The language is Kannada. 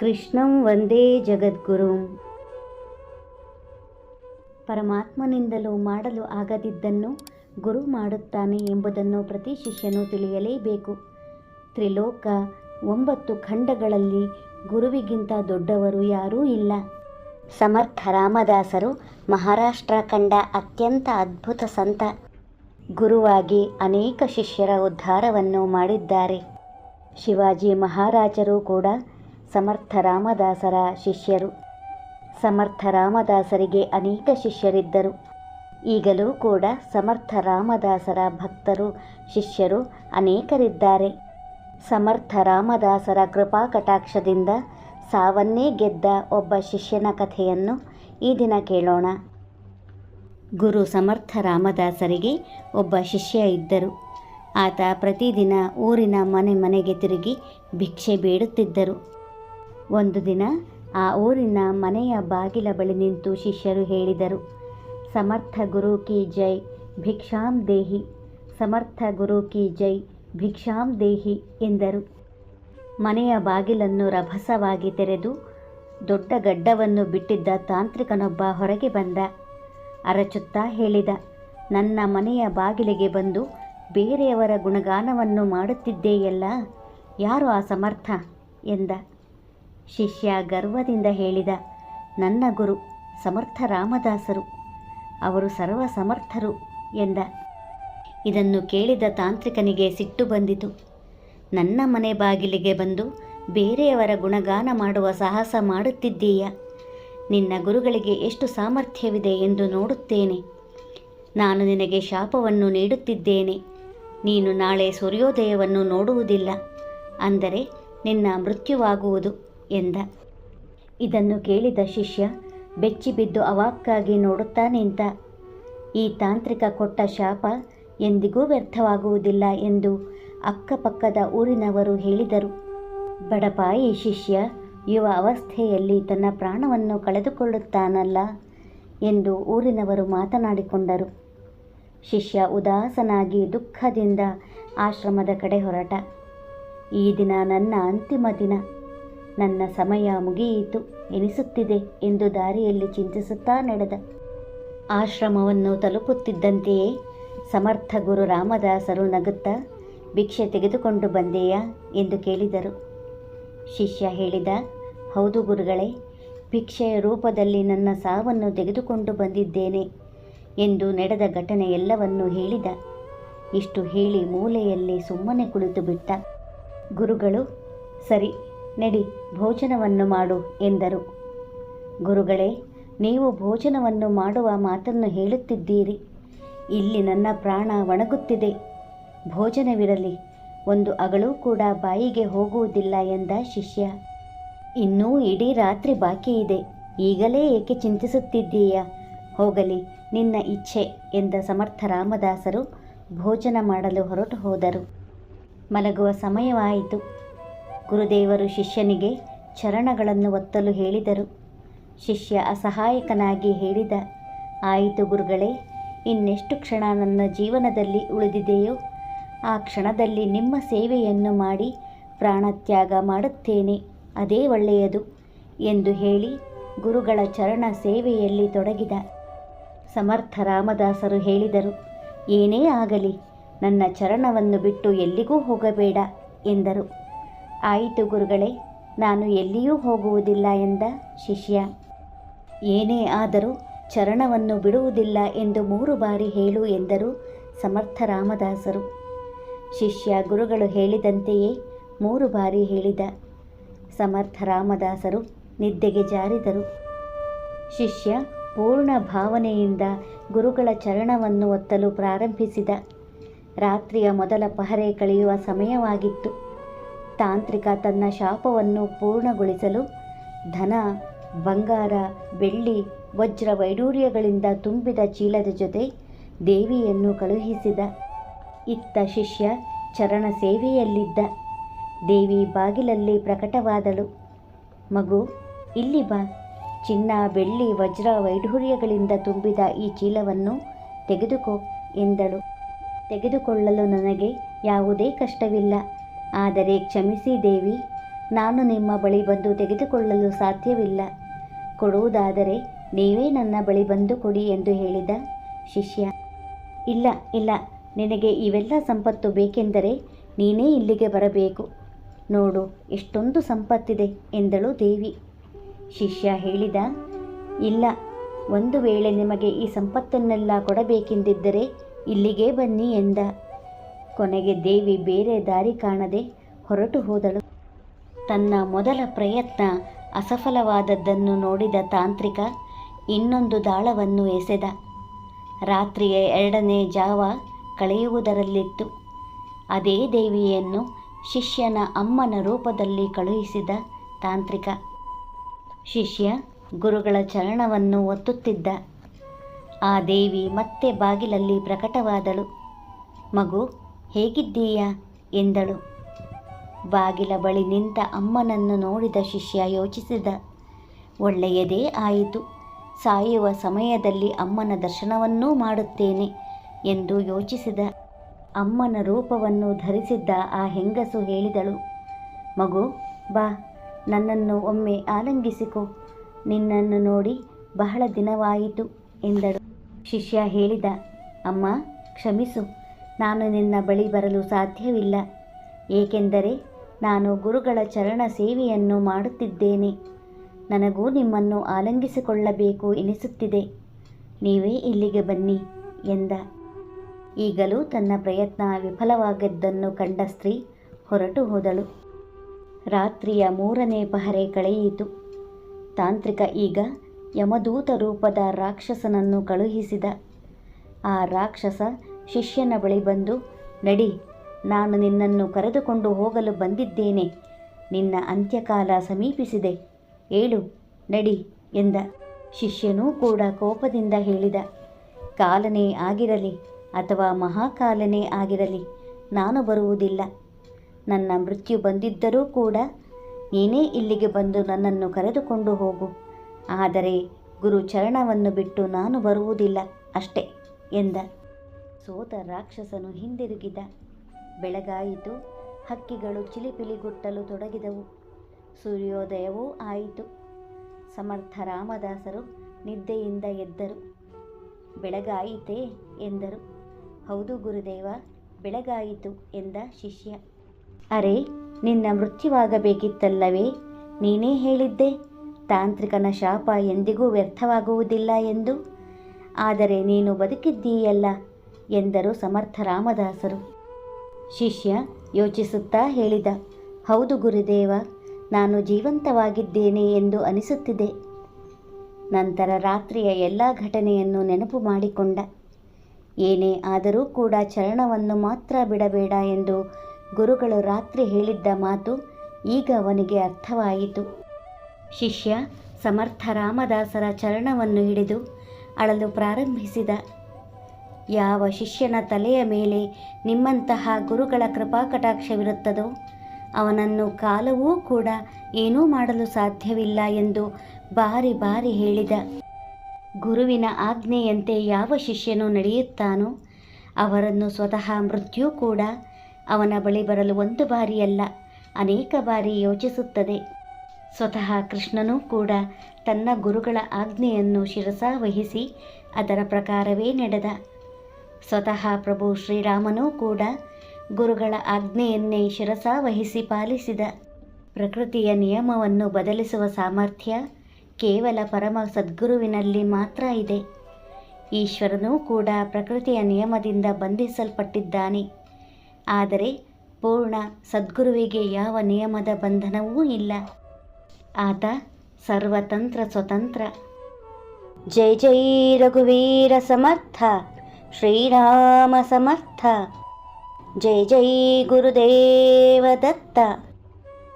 ಕೃಷ್ಣಂ ವಂದೇ ಜಗದ್ಗುರುಂ. ಪರಮಾತ್ಮನಿಂದಲೂ ಮಾಡಲು ಆಗದಿದ್ದನ್ನು ಗುರು ಮಾಡುತ್ತಾನೆ ಎಂಬುದನ್ನು ಪ್ರತಿ ಶಿಷ್ಯನು ತಿಳಿಯಲೇಬೇಕು. ತ್ರಿಲೋಕ ಒಂಬತ್ತು ಖಂಡಗಳಲ್ಲಿ ಗುರುವಿಗಿಂತ ದೊಡ್ಡವರು ಯಾರೂ ಇಲ್ಲ. ಸಮರ್ಥ ರಾಮದಾಸರು ಮಹಾರಾಷ್ಟ್ರ ಕಂಡ ಅತ್ಯಂತ ಅದ್ಭುತ ಸಂತ. ಗುರುವಾಗಿ ಅನೇಕ ಶಿಷ್ಯರ ಉದ್ಧಾರವನ್ನು ಮಾಡಿದ್ದಾರೆ. ಶಿವಾಜಿ ಮಹಾರಾಜರು ಕೂಡ ಸಮರ್ಥ ರಾಮದಾಸರ ಶಿಷ್ಯರು. ಸಮರ್ಥ ರಾಮದಾಸರಿಗೆ ಅನೇಕ ಶಿಷ್ಯರಿದ್ದರು. ಈಗಲೂ ಕೂಡ ಸಮರ್ಥ ರಾಮದಾಸರ ಭಕ್ತರು, ಶಿಷ್ಯರು ಅನೇಕರಿದ್ದಾರೆ. ಸಮರ್ಥ ರಾಮದಾಸರ ಕೃಪಾ ಕಟಾಕ್ಷದಿಂದ ಸಾವನ್ನೇ ಗೆದ್ದ ಒಬ್ಬ ಶಿಷ್ಯನ ಕಥೆಯನ್ನು ಈ ದಿನ ಕೇಳೋಣ. ಗುರು ಸಮರ್ಥ ರಾಮದಾಸರಿಗೆ ಒಬ್ಬ ಶಿಷ್ಯ ಇದ್ದರು. ಆತ ಪ್ರತಿದಿನ ಊರಿನ ಮನೆ ಮನೆಗೆ ತಿರುಗಿ ಭಿಕ್ಷೆ ಬೇಡುತ್ತಿದ್ದರು. ಒಂದು ದಿನ ಆ ಊರಿನ ಮನೆಯ ಬಾಗಿಲ ಬಳಿ ನಿಂತು ಶಿಷ್ಯರು ಹೇಳಿದರು, ಸಮರ್ಥ ಗುರು ಕಿ ಜೈ, ಭಿಕ್ಷಾಂ ದೇಹಿ, ಸಮರ್ಥ ಗುರು ಕಿ ಜೈ, ಭಿಕ್ಷಾಂ ದೇಹಿ ಎಂದರು. ಮನೆಯ ಬಾಗಿಲನ್ನು ರಭಸವಾಗಿ ತೆರೆದು ದೊಡ್ಡ ಗಡ್ಡವನ್ನು ಬಿಟ್ಟಿದ್ದ ತಾಂತ್ರಿಕನೊಬ್ಬ ಹೊರಗೆ ಬಂದ. ಅರಚುತ್ತಾ ಹೇಳಿದ, ನನ್ನ ಮನೆಯ ಬಾಗಿಲಿಗೆ ಬಂದು ಬೇರೆಯವರ ಗುಣಗಾನವನ್ನು ಮಾಡುತ್ತಿದ್ದೇಯಲ್ಲ, ಯಾರು ಆ ಸಮರ್ಥ? ಎಂದ. ಶಿಷ್ಯ ಗರ್ವದಿಂದ ಹೇಳಿದ, ನನ್ನ ಗುರು, ಸಮರ್ಥ ರಾಮದಾಸರು. ಅವರು ಸರ್ವ ಸಮರ್ಥರು ಎಂದ. ಇದನ್ನು ಕೇಳಿದ ತಾಂತ್ರಿಕನಿಗೆ ಸಿಟ್ಟು ಬಂದಿತು. ನನ್ನ ಮನೆ ಬಾಗಿಲಿಗೆ ಬಂದು ಬೇರೆಯವರ ಗುಣಗಾನ ಮಾಡುವ ಸಾಹಸ ಮಾಡುತ್ತಿದ್ದೀಯ. ನಿನ್ನ ಗುರುಗಳಿಗೆ ಎಷ್ಟು ಸಾಮರ್ಥ್ಯವಿದೆ ಎಂದು ನೋಡುತ್ತೇನೆ. ನಾನು ನಿನಗೆ ಶಾಪವನ್ನು ನೀಡುತ್ತಿದ್ದೇನೆ. ನೀನು ನಾಳೆ ಸೂರ್ಯೋದಯವನ್ನು ನೋಡುವುದಿಲ್ಲ. ಅಂದರೆ ನಿನ್ನ ಮೃತ್ಯುವಾಗುವುದು. ಎಂದ. ಇದನ್ನು ಕೇಳಿದ ಶಿಷ್ಯ ಬೆಚ್ಚಿಬಿದ್ದು ಅವಾಕ್ಕಾಗಿ ನೋಡುತ್ತಾ ನಿಂತ ಈ ತಾಂತ್ರಿಕ ಕೊಟ್ಟ ಶಾಪ ಎಂದಿಗೂ ವ್ಯರ್ಥವಾಗುವುದಿಲ್ಲ ಎಂದು ಅಕ್ಕಪಕ್ಕದ ಊರಿನವರು ಹೇಳಿದರು. ಬಡಪಾಯಿ ಶಿಷ್ಯ, ಯುವ ಅವಸ್ಥೆಯಲ್ಲಿ ತನ್ನ ಪ್ರಾಣವನ್ನು ಕಳೆದುಕೊಳ್ಳುತ್ತಾನಲ್ಲ ಎಂದು ಊರಿನವರು ಮಾತನಾಡಿಕೊಂಡರು. ಶಿಷ್ಯ ಉದಾಸನಾಗಿ ದುಃಖದಿಂದ ಆಶ್ರಮದ ಕಡೆ ಹೊರಟ. ಈ ದಿನ ನನ್ನ ಅಂತಿಮ ದಿನ. ನನ್ನ ಸಮಯ ಮುಗಿಯಿತು ಎನಿಸುತ್ತಿದೆ ಎಂದು ದಾರಿಯಲ್ಲಿ ಚಿಂತಿಸುತ್ತಾ ನಡೆದ. ಆಶ್ರಮವನ್ನು ತಲುಪುತ್ತಿದ್ದಂತೆಯೇ ಸಮರ್ಥ ಗುರು ರಾಮದಾಸರು ನಗುತ್ತಾ ಭಿಕ್ಷೆ ತೆಗೆದುಕೊಂಡು ಬಂದೆಯಾ ಎಂದು ಕೇಳಿದರು. ಶಿಷ್ಯ ಹೇಳಿದ, ಹೌದು ಗುರುಗಳೇ, ಭಿಕ್ಷೆಯ ರೂಪದಲ್ಲಿ ನನ್ನ ಸಾವನ್ನು ತೆಗೆದುಕೊಂಡು ಬಂದಿದ್ದೇನೆ ಎಂದು ನಡೆದ ಘಟನೆ ಎಲ್ಲವನ್ನೂ ಹೇಳಿದ. ಇಷ್ಟು ಹೇಳಿ ಮೂಲೆಯಲ್ಲಿ ಸುಮ್ಮನೆ ಕುಳಿತು ಬಿಟ್ಟ ಗುರುಗಳು, ಸರಿ ನಡಿ, ಭೋಜನವನ್ನು ಮಾಡು ಎಂದರು. ಗುರುಗಳೇ, ನೀವು ಭೋಜನವನ್ನು ಮಾಡುವ ಮಾತನ್ನು ಹೇಳುತ್ತಿದ್ದೀರಿ. ಇಲ್ಲಿ ನನ್ನ ಪ್ರಾಣ ಒಣಗುತ್ತಿದೆ. ಭೋಜನವಿರಲಿ, ಒಂದು ಅಗಳೂ ಕೂಡ ಬಾಯಿಗೆ ಹೋಗುವುದಿಲ್ಲ ಎಂದ ಶಿಷ್ಯ. ಇನ್ನೂ ಇಡೀ ರಾತ್ರಿ ಬಾಕಿಯಿದೆ ಈಗಲೇ ಏಕೆ ಚಿಂತಿಸುತ್ತಿದ್ದೀಯಾ? ಹೋಗಲಿ, ನಿನ್ನ ಇಚ್ಛೆ ಎಂದ ಸಮರ್ಥ ರಾಮದಾಸರು ಭೋಜನ ಮಾಡಲು ಹೊರಟು ಹೋದರು. ಮಲಗುವ ಸಮಯವಾಯಿತು. ಗುರುದೇವರು ಶಿಷ್ಯನಿಗೆ ಚರಣಗಳನ್ನು ಒತ್ತಲು ಹೇಳಿದರು. ಶಿಷ್ಯ ಅಸಹಾಯಕನಾಗಿ ಹೇಳಿದ, ಆಯಿತು ಗುರುಗಳೇ, ಇನ್ನೆಷ್ಟು ಕ್ಷಣ ನನ್ನ ಜೀವನದಲ್ಲಿ ಉಳಿದಿದೆಯೋ, ಆ ಕ್ಷಣದಲ್ಲಿ ನಿಮ್ಮ ಸೇವೆಯನ್ನು ಮಾಡಿ ಪ್ರಾಣತ್ಯಾಗ ಮಾಡುತ್ತೇನೆ, ಅದೇ ಒಳ್ಳೆಯದು ಎಂದು ಹೇಳಿ ಗುರುಗಳ ಚರಣ ಸೇವೆಯಲ್ಲಿ ತೊಡಗಿದ. ಸಮರ್ಥ ರಾಮದಾಸರು ಹೇಳಿದರು, ಏನೇ ಆಗಲಿ, ನನ್ನ ಚರಣವನ್ನು ಬಿಟ್ಟು ಎಲ್ಲಿಗೂ ಹೋಗಬೇಡ ಎಂದರು. ಆಯಿತು ಗುರುಗಳೇ, ನಾನು ಎಲ್ಲಿಯೂ ಹೋಗುವುದಿಲ್ಲ ಎಂದ ಶಿಷ್ಯ. ಏನೇ ಆದರೂ ಚರಣವನ್ನು ಬಿಡುವುದಿಲ್ಲ ಎಂದು ಮೂರು ಬಾರಿ ಹೇಳು ಎಂದರು ಸಮರ್ಥ ರಾಮದಾಸರು. ಶಿಷ್ಯ ಗುರುಗಳು ಹೇಳಿದಂತೆಯೇ ಮೂರು ಬಾರಿ ಹೇಳಿದ. ಸಮರ್ಥ ರಾಮದಾಸರು ನಿದ್ದೆಗೆ ಜಾರಿದರು. ಶಿಷ್ಯ ಪೂರ್ಣ ಭಾವನೆಯಿಂದ ಗುರುಗಳ ಚರಣವನ್ನು ಒತ್ತಲು ಪ್ರಾರಂಭಿಸಿದ. ರಾತ್ರಿಯ ಮೊದಲ ಪಹರೆ ಕಳೆಯುವ ಸಮಯವಾಗಿತ್ತು. ತಾಂತ್ರಿಕ ತನ್ನ ಶಾಪವನ್ನು ಪೂರ್ಣಗೊಳಿಸಲು ಧನ, ಬಂಗಾರ, ಬೆಳ್ಳಿ, ವಜ್ರ ವೈಡೂರ್ಯಗಳಿಂದ ತುಂಬಿದ ಚೀಲದ ಜೊತೆ ದೇವಿಯನ್ನು ಕಳುಹಿಸಿದ. ಇತ್ತ ಶಿಷ್ಯ ಚರಣ ಸೇವೆಯಲ್ಲಿದ್ದ. ದೇವಿ ಬಾಗಿಲಲ್ಲಿ ಪ್ರಕಟವಾದಳು. ಮಗು, ಇಲ್ಲಿ ಬಾ. ಚಿನ್ನ, ಬೆಳ್ಳಿ, ವಜ್ರ ವೈಢೂರ್ಯಗಳಿಂದ ತುಂಬಿದ ಈ ಚೀಲವನ್ನು ತೆಗೆದುಕೋ ಎಂದಳು. ತೆಗೆದುಕೊಳ್ಳಲು ನನಗೆ ಯಾವುದೇ ಕಷ್ಟವಿಲ್ಲ. ಆದರೆ ಕ್ಷಮಿಸಿ ದೇವಿ, ನಾನು ನಿಮ್ಮ ಬಳಿ ಬಂದು ತೆಗೆದುಕೊಳ್ಳಲು ಸಾಧ್ಯವಿಲ್ಲ. ಕೊಡುವುದಾದರೆ ನೀವೇ ನನ್ನ ಬಳಿ ಬಂದು ಕೊಡಿ ಎಂದು ಹೇಳಿದ ಶಿಷ್ಯ. ಇಲ್ಲ ಇಲ್ಲ, ನಿನಗೆ ಇವೆಲ್ಲ ಸಂಪತ್ತು ಬೇಕೆಂದರೆ ನೀನೇ ಇಲ್ಲಿಗೆ ಬರಬೇಕು. ನೋಡು ಎಷ್ಟೊಂದು ಸಂಪತ್ತಿದೆ ಎಂದಳು ದೇವಿ. ಶಿಷ್ಯ ಹೇಳಿದ, ಇಲ್ಲ, ಒಂದು ವೇಳೆ ನಿಮಗೆ ಈ ಸಂಪತ್ತನ್ನೆಲ್ಲ ಕೊಡಬೇಕೆಂದಿದ್ದರೆ ಇಲ್ಲಿಗೆ ಬನ್ನಿ ಎಂದ. ಕೊನೆಗೆ ದೇವಿ ಬೇರೆ ದಾರಿ ಕಾಣದೆ ಹೊರಟು ಹೋದಳು. ತನ್ನ ಮೊದಲ ಪ್ರಯತ್ನ ಅಸಫಲವಾದದ್ದನ್ನು ನೋಡಿದ ತಾಂತ್ರಿಕ ಇನ್ನೊಂದು ದಾಳವನ್ನು ಎಸೆದ. ರಾತ್ರಿಯ ಎರಡನೇ ಜಾವ ಕಳೆಯುವುದರಲ್ಲಿತ್ತು. ಅದೇ ದೇವಿಯನ್ನು ಶಿಷ್ಯನ ಅಮ್ಮನ ರೂಪದಲ್ಲಿ ಕಳುಹಿಸಿದ ತಾಂತ್ರಿಕ. ಶಿಷ್ಯ ಗುರುಗಳ ಚರಣವನ್ನು ಒತ್ತುತ್ತಿದ್ದ. ಆ ದೇವಿ ಮತ್ತೆ ಬಾಗಿಲಲ್ಲಿ ಪ್ರಕಟವಾದಳು. ಮಗು ಹೇಗಿದ್ದೀಯಾ? ಎಂದಳು. ಬಾಗಿಲ ಬಳಿ ನಿಂತ ಅಮ್ಮನನ್ನು ನೋಡಿದ ಶಿಷ್ಯ ಯೋಚಿಸಿದ. ಒಳ್ಳೆಯದೇ ಆಯಿತು. ಸಾಯುವ ಸಮಯದಲ್ಲಿ ಅಮ್ಮನ ದರ್ಶನವನ್ನೂ ಮಾಡುತ್ತೇನೆ ಎಂದು ಯೋಚಿಸಿದ. ಅಮ್ಮನ ರೂಪವನ್ನು ಧರಿಸಿದ್ದ ಆ ಹೆಂಗಸು ಹೇಳಿದಳು. ಮಗು, ಬಾ, ನನ್ನನ್ನು ಒಮ್ಮೆ ಆಲಂಗಿಸಿಕೊ. ನಿನ್ನನ್ನು ನೋಡಿ ಬಹಳ ದಿನವಾಯಿತು ಎಂದಳು. ಶಿಷ್ಯ ಹೇಳಿದ, ಅಮ್ಮ, ಕ್ಷಮಿಸು. ನಾನು ನಿನ್ನ ಬಳಿ ಬರಲು ಸಾಧ್ಯವಿಲ್ಲ. ಏಕೆಂದರೆ ನಾನು ಗುರುಗಳ ಚರಣ ಸೇವೆಯನ್ನು ಮಾಡುತ್ತಿದ್ದೇನೆ. ನನಗೂ ನಿಮ್ಮನ್ನು ಆಲಂಗಿಸಿಕೊಳ್ಳಬೇಕು ಎನಿಸುತ್ತಿದೆ. ನೀವೇ ಇಲ್ಲಿಗೆ ಬನ್ನಿ ಎಂದ. ಈಗಲೂ ತನ್ನ ಪ್ರಯತ್ನ ವಿಫಲವಾಗಿದ್ದನ್ನು ಕಂಡ ಸ್ತ್ರೀ ಹೊರಟು ಹೋದಳು. ರಾತ್ರಿಯ ಮೂರನೇ ಪಹರೆ ಕಳೆಯಿತು. ತಾಂತ್ರಿಕ ಈಗ ಯಮದೂತ ರೂಪದ ರಾಕ್ಷಸನನ್ನು ಕಳುಹಿಸಿದ. ಆ ರಾಕ್ಷಸ ಶಿಷ್ಯನ ಬಳಿ ಬಂದು, ನಡಿ, ನಾನು ನಿನ್ನನ್ನು ಕರೆದುಕೊಂಡು ಹೋಗಲು ಬಂದಿದ್ದೇನೆ. ನಿನ್ನ ಅಂತ್ಯಕಾಲ ಸಮೀಪಿಸಿದೆ. ಏಳು, ನಡಿ ಎಂದ. ಶಿಷ್ಯನೂ ಕೂಡ ಕೋಪದಿಂದ ಹೇಳಿದ, ಕಾಲನೇ ಆಗಿರಲಿ ಅಥವಾ ಮಹಾಕಾಲನೇ ಆಗಿರಲಿ, ನಾನು ಬರುವುದಿಲ್ಲ. ನನ್ನ ಮೃತ್ಯು ಬಂದಿದ್ದರೂ ಕೂಡ ನೀನೇ ಇಲ್ಲಿಗೆ ಬಂದು ನನ್ನನ್ನು ಕರೆದುಕೊಂಡು ಹೋಗು. ಆದರೆ ಗುರು ಚರಣವನ್ನು ಬಿಟ್ಟು ನಾನು ಬರುವುದಿಲ್ಲ ಅಷ್ಟೆ ಎಂದ. ಸೋತ ರಾಕ್ಷಸನು ಹಿಂದಿರುಗಿದ. ಬೆಳಗಾಯಿತು. ಹಕ್ಕಿಗಳು ಚಿಲಿಪಿಲಿಗುಟ್ಟಲು ತೊಡಗಿದವು. ಸೂರ್ಯೋದಯವೂ ಆಯಿತು. ಸಮರ್ಥ ರಾಮದಾಸರು ನಿದ್ದೆಯಿಂದ ಎದ್ದರು. ಬೆಳಗಾಯಿತೇ ಎಂದರು. ಹೌದು ಗುರುದೇವ, ಬೆಳಗಾಯಿತು ಎಂದ ಶಿಷ್ಯ. ಅರೆ, ನಿನ್ನ ಮೃತ್ಯುವಾಗಬೇಕಿತ್ತಲ್ಲವೇ? ನೀನೇ ಹೇಳಿದ್ದೆ, ತಾಂತ್ರಿಕನ ಶಾಪ ಎಂದಿಗೂ ವ್ಯರ್ಥವಾಗುವುದಿಲ್ಲ ಎಂದು. ಆದರೆ ನೀನು ಬದುಕಿದ್ದೀಯಲ್ಲ. ಎಂದರು ಸಮರ್ಥ ರಾಮದಾಸರು. ಶಿಷ್ಯ ಯೋಚಿಸುತ್ತಾ ಹೇಳಿದ, ಹೌದು ಗುರುದೇವ, ನಾನು ಜೀವಂತವಾಗಿದ್ದೇನೆ ಎಂದು ಅನಿಸುತ್ತಿದೆ. ನಂತರ ರಾತ್ರಿಯ ಎಲ್ಲ ಘಟನೆಯನ್ನು ನೆನಪು ಮಾಡಿಕೊಂಡ. ಏನೇ ಆದರೂ ಕೂಡ ಚರಣವನ್ನು ಮಾತ್ರ ಬಿಡಬೇಡ ಎಂದು ಗುರುಗಳು ರಾತ್ರಿ ಹೇಳಿದ್ದ ಮಾತು ಈಗ ಅವನಿಗೆ ಅರ್ಥವಾಯಿತು. ಶಿಷ್ಯ ಸಮರ್ಥ ರಾಮದಾಸರ ಚರಣವನ್ನು ಹಿಡಿದು ಅಳಲು ಪ್ರಾರಂಭಿಸಿದ. ಯಾವ ಶಿಷ್ಯನ ತಲೆಯ ಮೇಲೆ ನಿಮ್ಮಂತಹ ಗುರುಗಳ ಕೃಪಾಕಟಾಕ್ಷವಿರುತ್ತದೋ, ಅವನನ್ನು ಕಾಲವೂ ಕೂಡ ಏನೂ ಮಾಡಲು ಸಾಧ್ಯವಿಲ್ಲ ಎಂದು ಬಾರಿ ಬಾರಿ ಹೇಳಿದ. ಗುರುವಿನ ಆಜ್ಞೆಯಂತೆ ಯಾವ ಶಿಷ್ಯನು ನಡೆಯುತ್ತಾನೋ, ಅವರನ್ನು ಸ್ವತಃ ಮೃತ್ಯು ಕೂಡ ಅವನ ಬಳಿ ಬರಲು ಒಂದು ಬಾರಿಯಲ್ಲ, ಅನೇಕ ಬಾರಿ ಯೋಚಿಸುತ್ತದೆ. ಸ್ವತಃ ಕೃಷ್ಣನೂ ಕೂಡ ತನ್ನ ಗುರುಗಳ ಆಜ್ಞೆಯನ್ನು ಶಿರಸಾವಹಿಸಿ ಅದರ ಪ್ರಕಾರವೇ ನಡೆದ. ಸ್ವತಃ ಪ್ರಭು ಶ್ರೀರಾಮನೂ ಕೂಡ ಗುರುಗಳ ಆಜ್ಞೆಯನ್ನೇ ಶಿರಸಾವಹಿಸಿ ಪಾಲಿಸಿದ. ಪ್ರಕೃತಿಯ ನಿಯಮವನ್ನು ಬದಲಿಸುವ ಸಾಮರ್ಥ್ಯ ಕೇವಲ ಪರಮ ಸದ್ಗುರುವಿನಲ್ಲಿ ಮಾತ್ರ ಇದೆ. ಈಶ್ವರನೂ ಕೂಡ ಪ್ರಕೃತಿಯ ನಿಯಮದಿಂದ ಬಂಧಿಸಲ್ಪಟ್ಟಿದ್ದಾನೆ. ಆದರೆ ಪೂರ್ಣ ಸದ್ಗುರುವಿಗೆ ಯಾವ ನಿಯಮದ ಬಂಧನವೂ ಇಲ್ಲ. ಆತ ಸರ್ವತಂತ್ರ ಸ್ವತಂತ್ರ. ಜೈ ಜೈ ರಘುವೀರ ಸಮರ್ಥ. ಶ್ರೀರಾಮ ಸಮರ್ಥ ಜೈ ಜೈ ಗುರುದೇವ ದತ್ತ